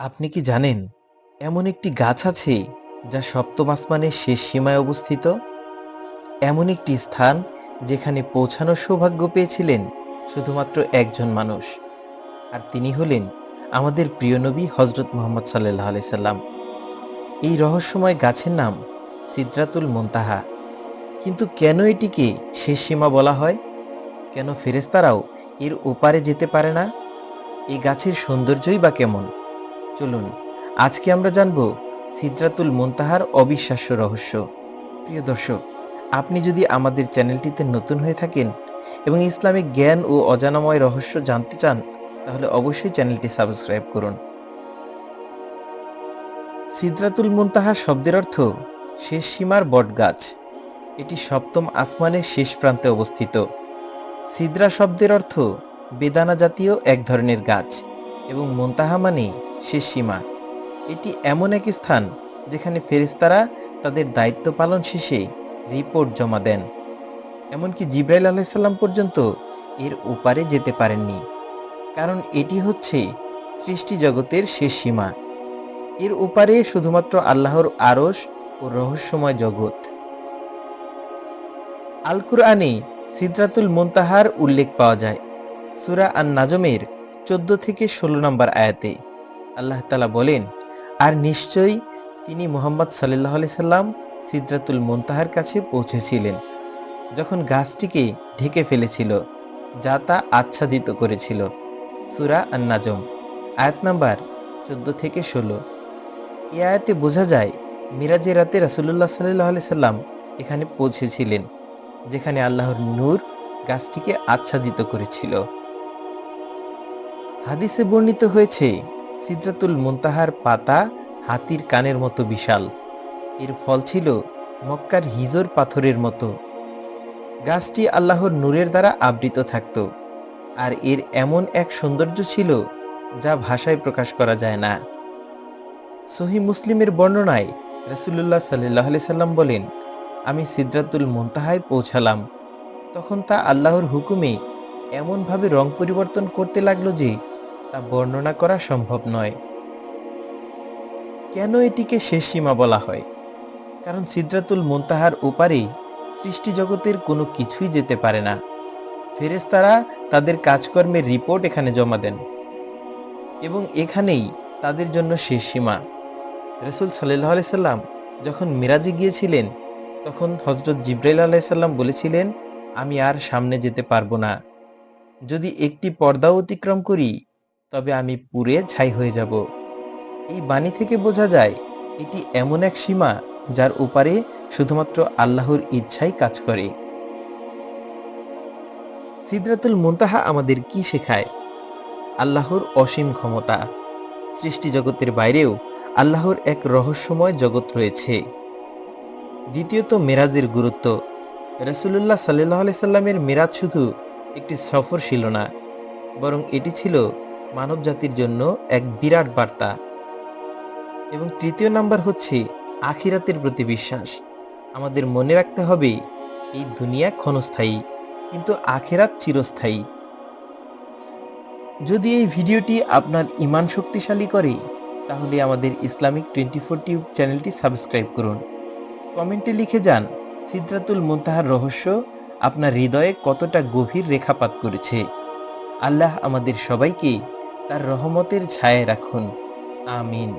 আপনি কি জানেন, এমন একটি গাছ আছে যা সপ্তম আসমানের শেষ সীমায় অবস্থিত? এমন একটি স্থান যেখানে পৌঁছানোর সৌভাগ্য পেয়েছিলেন শুধুমাত্র একজন মানুষ, আর তিনি হলেন আমাদের প্রিয় নবী হজরত মোহাম্মদ সাল্লাহ সাল্লাম। এই রহস্যময় গাছের নাম সিদ্রাতুল মুনতাহা। কিন্তু কেন এটিকে শেষ সীমা বলা হয়? কেন ফেরেস্তারাও এর ওপারে যেতে পারে না? এই গাছের সৌন্দর্যই বা কেমন? চলুন, আজকে আমরা জানব সিদ্রাতুল মুনতাহার অবিশ্বাস্য রহস্য। প্রিয় দর্শক, আপনি যদি আমাদের চ্যানেলটিতে নতুন হয়ে থাকেন এবং ইসলামিক জ্ঞান ও অজানাময় রহস্য জানতে চান, তাহলে অবশ্যই চ্যানেলটি সাবস্ক্রাইব করুন। সিদ্রাতুল মুনতাহা শব্দের অর্থ শেষ সীমার বটগাছ। এটি সপ্তম আসমানের শেষ প্রান্তে অবস্থিত। সিদ্রা শব্দের অর্থ বেদানা জাতীয় এক ধরনের গাছ এবং মুনতাহা মানে শেষ সীমা। এটি এমন এক স্থান যেখানে ফেরিস্তারা তাদের দায়িত্ব পালন শেষে রিপোর্ট জমা দেন। এমনকি জিব্রাইল আলাইসাল্লাম পর্যন্ত এর ওপারে যেতে পারেননি। কারণ এটি হচ্ছে সৃষ্টি জগতের শেষ সীমা। এর ওপারে শুধুমাত্র আল্লাহর আরস ও রহস্যময় জগৎ। আল কুরআনে সিদ্রাতুল মুনতাহার উল্লেখ পাওয়া যায়। সুরা আন নাজমের চোদ্দ থেকে ষোলো নম্বর আয়াতে। আল্লাহ তালা বলেন, আর নিশ্চয়ই তিনি মোহাম্মদ সাল্লাহ সাল্লাম সিদ্রাতুল মুনতাহার কাছে পৌঁছেছিলেন, যখন গাছটিকে ঢেকে ফেলেছিল, যা তা আচ্ছাদিত করেছিল। সুরা আন্নাজম, আয়াত নাম্বার চোদ্দ থেকে ষোলো। এই আয়াতে বোঝা যায় মিরাজের রাতে রাসুল্লাহ সাল্লাহ সাল্লাম এখানে পৌঁছেছিলেন, যেখানে আল্লাহর নূর গাছটিকে আচ্ছাদিত করেছিল। হাদিসে বর্ণিত হয়েছে সিদ্রাতুল মুনতাহার পাতা হাতির কানের মতো বিশাল। এর ফল ছিল মক্কার হিজর পাথরের মতো। গাছটি আল্লাহর নূরের দ্বারা আবৃত থাকত, আর এর এমন এক সৌন্দর্য ছিল যা ভাষায় প্রকাশ করা যায় না। সহি মুসলিমের বর্ণনায় রসুল্লাহ সাল্লাহ সাল্লাম বলেন, আমি সিদ্রাতুল মুনতাহায় পৌঁছালাম। তখন তা আল্লাহর হুকুমে এমনভাবে রং পরিবর্তন করতে লাগল যে তা বর্ণনা করা সম্ভব নয়। কেন এটিকে শেষ সীমা বলা হয়? কারণ সিদ্রাতুল মুনতাহার ওপারে সৃষ্টি জগতের কোনো কিছুই যেতে পারে না। ফেরেশতারা তাদের কাজকর্মের রিপোর্ট এখানে জমা দেন এবং এখানেই তাদের জন্য শেষ সীমা। রসুল সাল্লাহ সাল্লাম যখন মিরাজে গিয়েছিলেন, তখন হজরত জিব্রাইল আলাইসাল্লাম বলেছিলেন, আমি আর সামনে যেতে পারব না। যদি একটি পর্দা অতিক্রম করি তবে আমি পুড়ে ছাই হয়ে যাব। এই বাণী থেকে বোঝা যায়, এটি এমন এক সীমা যার ওপারে শুধুমাত্র আল্লাহর ইচ্ছাই কাজ করে। সিদ্রাতুল মুনতাহা আমাদের কি শেখায়? আল্লাহর অসীম ক্ষমতা। সৃষ্টি জগতের বাইরেও আল্লাহর এক রহস্যময় জগৎ রয়েছে। দ্বিতীয়ত মেরাজের গুরুত্ব। রসুল্লাহ সাল্লাহ সাল্লামের মেরাজ শুধু একটি সফর ছিল না, বরং এটি ছিল মানব জাতির জন্য এক বিরাট বার্তা। এবং তৃতীয় নাম্বার হচ্ছে আখিরাতের প্রতি বিশ্বাস। আমাদের মনে রাখতে হবে, এই দুনিয়া ক্ষণস্থায়ী, কিন্তু আখেরাত চিরস্থায়ী। যদি এই ভিডিওটি আপনার ইমান শক্তিশালী করে, তাহলে আমাদের ইসলামিক টোয়েন্টি ফোর টিউব চ্যানেলটি সাবস্ক্রাইব করুন। কমেন্টে লিখে যান, সিদ্রাতুল মুনতাহার রহস্য আপনার হৃদয়ে কতটা গভীর রেখাপাত করেছে। আল্লাহ আমাদের সবাইকে তার রহমতের ছায়ে রাখুন। আমিন।